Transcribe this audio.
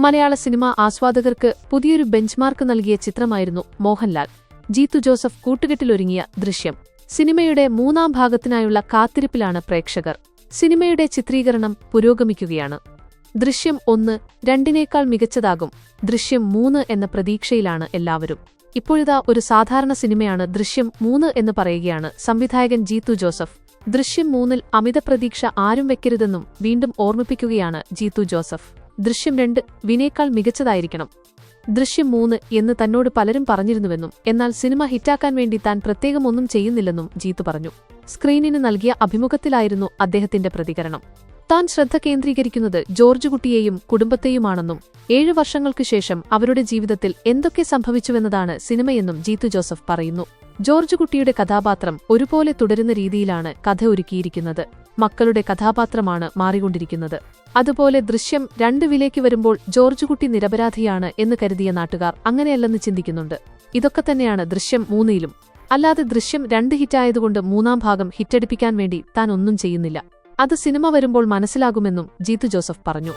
മലയാള cinema ആസ്വാദകർക്ക് പുതിയൊരു benchmark നൽകിയ ചിത്രമായിരുന്നു മോഹൻലാൽ. ജീത്തു ജോസഫ് കൂട്ടുകെട്ടിലൊരുങ്ങിയ ദൃശ്യം. സിനിമയുടെ മൂന്നാം ഭാഗത്തിനായുള്ള കാത്തിരിപ്പിലാണ് പ്രേക്ഷകർ. സിനിമയുടെ ചിത്രീകരണം പുരോഗമിക്കുകയാണ്. ദൃശ്യം ഒന്ന് രണ്ടിനേക്കാൾ മികച്ചതാകും. ദൃശ്യം മൂന്ന് എന്ന പ്രതീക്ഷയിലാണ് എല്ലാവരും. ഇപ്പോഴിതാ ഒരു സാധാരണ സിനിമയാണ് ദൃശ്യം മൂന്ന് എന്ന് പറയുകയാണ് സംവിധായകൻ ജീത്തു ജോസഫ്. ദൃശ്യം മൂന്നിൽ അമിത പ്രതീക്ഷ ആരും വെക്കരുതെന്നും വീണ്ടും ഓർമ്മിപ്പിക്കുകയാണ് ജീത്തു ജോസഫ്. ദൃശ്യം രണ്ട് വിനേക്കാൾ മികച്ചതായിരിക്കണം. ദൃശ്യം മൂന്ന് എന്ന് തന്നോട് പലരും പറഞ്ഞിരുന്നുവെന്നും എന്നാൽ സിനിമ ഹിറ്റാക്കാൻ വേണ്ടി താൻ പ്രത്യേകം ഒന്നും ചെയ്യുന്നില്ലെന്നും ജീത്ത് പറഞ്ഞു. സ്ക്രീനിന് നൽകിയ അഭിമുഖത്തിലായിരുന്നു അദ്ദേഹത്തിന്റെ പ്രതികരണം. താൻ ശ്രദ്ധ കേന്ദ്രീകരിക്കുന്നത് ജോർജ് കുട്ടിയെയും കുടുംബത്തെയുമാണെന്നും ഏഴു വർഷങ്ങൾക്ക് ശേഷം അവരുടെ ജീവിതത്തിൽ എന്തൊക്കെ സംഭവിച്ചുവെന്നതാണ് സിനിമയെന്നും ജീത്തു ജോസഫ് പറയുന്നു. ജോർജ് കുട്ടിയുടെ കഥാപാത്രം ഒരുപോലെ തുടരുന്ന രീതിയിലാണ് കഥ ഒരുക്കിയിരിക്കുന്നത്. മക്കളുടെ കഥാപാത്രമാണ് മാറിക്കൊണ്ടിരിക്കുന്നത്. അതുപോലെ ദൃശ്യം രണ്ട് വിലേക്ക് വരുമ്പോൾ ജോർജ് കുട്ടി നിരപരാധിയാണ് എന്ന് കരുതിയ നാട്ടുകാർ അങ്ങനെയല്ലെന്ന് ചിന്തിക്കുന്നുണ്ട്. ഇതൊക്കെ തന്നെയാണ് ദൃശ്യം മൂന്നിലും. അല്ലാതെ ദൃശ്യം രണ്ട് ഹിറ്റായതുകൊണ്ട് മൂന്നാം ഭാഗം ഹിറ്റടിപ്പിക്കാൻ വേണ്ടി താൻ ഒന്നും ചെയ്യുന്നില്ല. അത് സിനിമ വരുമ്പോൾ മനസ്സിലാകുമെന്നും ജീത്തു ജോസഫ് പറഞ്ഞു.